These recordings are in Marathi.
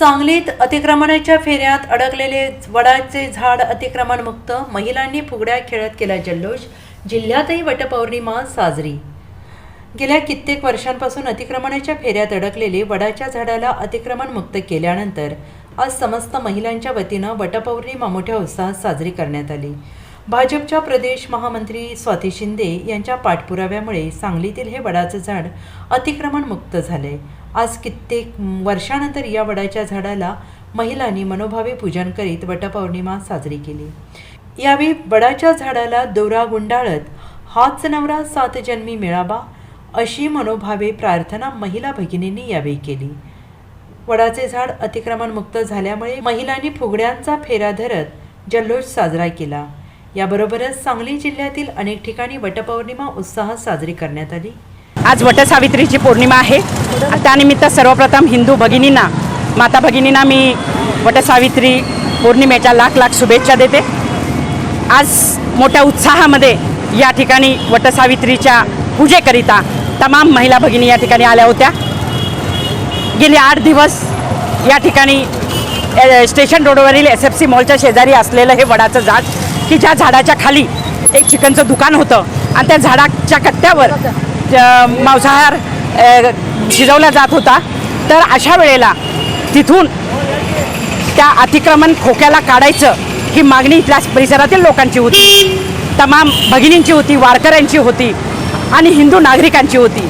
सांगलीत अतिक्रमणाच्या फेऱ्यात अडकलेले वडाचे झाड अतिक्रमणमुक्त महिलांनी फुगड्या खेळत केला जल्लोष जिल्ह्यातही वटपौर्णिमा साजरी. गेल्या कित्येक वर्षांपासून अतिक्रमणाच्या फेऱ्यात अडकलेले वडाच्या झाडाला अतिक्रमणमुक्त केल्यानंतर आज समस्त महिलांच्या वतीनं वटपौर्णिमा मोठ्या उत्साहात साजरी करण्यात आली. भाजपच्या प्रदेश महामंत्री स्वाती शिंदे यांच्या पाठपुराव्यामुळे सांगलीतील हे वडाचं झाड अतिक्रमणमुक्त झालंय. आज कित्येक वर्षानंतर या वडाच्या झाडाला महिलांनी मनोभावे पूजन करीत वटपौर्णिमा साजरी केली. यावेळी वडाच्या झाडाला दोरा गुंडाळत हाच नवरा सात जन्मी मिळावा अशी मनोभावे प्रार्थना महिला भगिनींनी यावेळी केली. वडाचे झाड अतिक्रमणमुक्त झाल्यामुळे महिलांनी फुगड्यांचा फेरा धरत जल्लोष साजरा केला. याबरोबरच सांगली जिल्ह्यातील अनेक ठिकाणी वटपौर्णिमा उत्साहात साजरी करण्यात आली. आज वटसावित्रीची पौर्णिमा आहे. त्यानिमित्त सर्वप्रथम हिंदू भगिनींना माता भगिनींना मी वटसावित्री पौर्णिमेच्या लाख लाख शुभेच्छा देते. आज मोठ्या उत्साहामध्ये या ठिकाणी वटसावित्रीच्या पूजेकरिता तमाम महिला भगिनी या ठिकाणी आल्या होत्या. गेले आठ दिवस या ठिकाणी स्टेशन रोडवरील एस एफ सी मॉलच्या शेजारी असलेलं हे वडाचं झाड की ज्या झाडाच्या खाली एक चिकनचं दुकान होतं आणि त्या झाडाच्या कट्ट्यावर मांसाहार शिजवला जात होता. तर अशा वेळेला तिथून त्या अतिक्रमण खोक्याला काढायचं ही मागणी इथल्या परिसरातील लोकांची होती. तमाम भगिनींची होती वारकऱ्यांची होती आणि हिंदू नागरिकांची होती.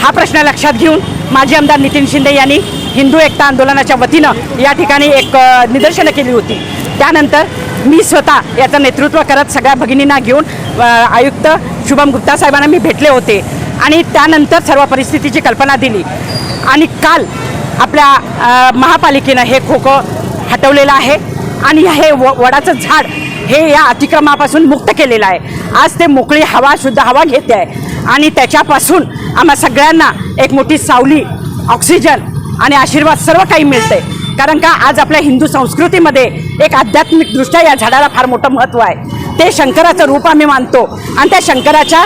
हा प्रश्न लक्षात घेऊन माजी आमदार नितीन शिंदे यांनी हिंदू एकता आंदोलनाच्या वतीनं या ठिकाणी एक निदर्शनं केली होती. त्यानंतर मी स्वतः याचं नेतृत्व करत सगळ्या भगिनींना घेऊन आयुक्त शुभम गुप्ता साहेबांना मी भेटले होते. आणि त्यानंतर सर्व परिस्थितीची कल्पना दिली. आणि काल आपल्या महापालिकेनं हे खोकं हटवलेलं आहे. आणि हे व वडाचं झाड हे या अतिक्रमापासून मुक्त केलेलं आहे. आज ते मोकळी हवा शुद्ध हवा घेते आहे. आणि त्याच्यापासून आम्हा सगळ्यांना एक मोठी सावली ऑक्सिजन आणि आशीर्वाद सर्व काही मिळते कारण का आज आपल्या हिंदू संस्कृतीमध्ये एक आध्यात्मिकदृष्ट्या या झाडाला फार मोठं महत्त्व आहे. ते शंकराचं रूप आम्ही मानतो. आणि त्या शंकराच्या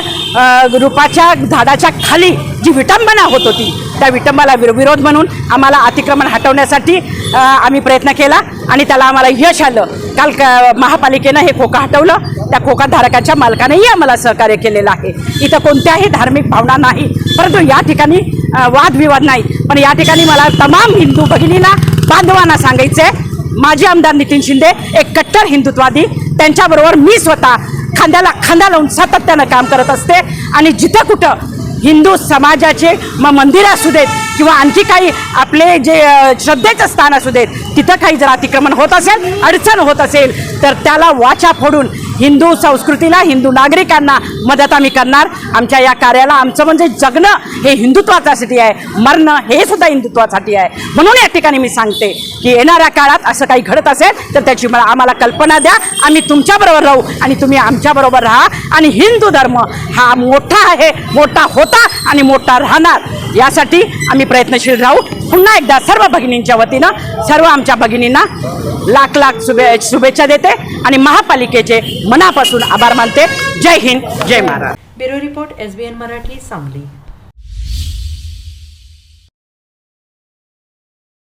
रूपाच्या झाडाच्या खाली जी विटंबना होत होती त्या विटंबाला विरोध म्हणून आम्हाला अतिक्रमण हटवण्यासाठी आम्ही प्रयत्न केला आणि त्याला आम्हाला यश आलं. काल क महापालिकेनं हे खोका हटवलं. त्या खोकाधारकाच्या मालकानेही आम्हाला सहकार्य केलेलं आहे. इथं कोणत्याही धार्मिक भावना नाही. परंतु या ठिकाणी वादविवाद नाही. पण या ठिकाणी मला तमाम हिंदू भगिनींना बांधवांना सांगायचं आहे माजी आमदार नितीन शिंदे एक कट्टर हिंदुत्वादी त्यांच्याबरोबर मी स्वतः खांद्याला खांदा लावून सातत्यानं काम करत असते. आणि जिथं कुठं हिंदू समाजाचे मग मंदिरं असू देत किंवा आणखी काही आपले जे श्रद्धेचं स्थान असू देत तिथं काही जर अतिक्रमण होत असेल अडचण होत असेल तर त्याला वाचा फोडून हिंदू संस्कृतीला हिंदू नागरिकांना मदत आम्ही करणार. आमच्या या कार्याला आमचं म्हणजे जगणं हे हिंदुत्वासाठी आहे. मरणं हे सुद्धा हिंदुत्वासाठी आहे. म्हणून या ठिकाणी मी सांगते की येणाऱ्या काळात असं काही घडत असेल तर त्याची मला आम्हाला कल्पना द्या. आम्ही तुमच्याबरोबर राहू आणि तुम्ही आमच्याबरोबर राहा. आणि हिंदू धर्म हा मोठा आहे मोठा होता आणि मोठा राहणार. यासाठी आम्ही प्रयत्नशील राहू. पुन्हा एकदा सर्व भगिनींच्या वतीनं सर्व आमच्या भगिनींना लाख लाख शुभे शुभेच्छा देते आणि महापालिकेचे मनापासून आभार मानते. जय हिंद जय Maharaj bureau report S B N Marathi Sangli.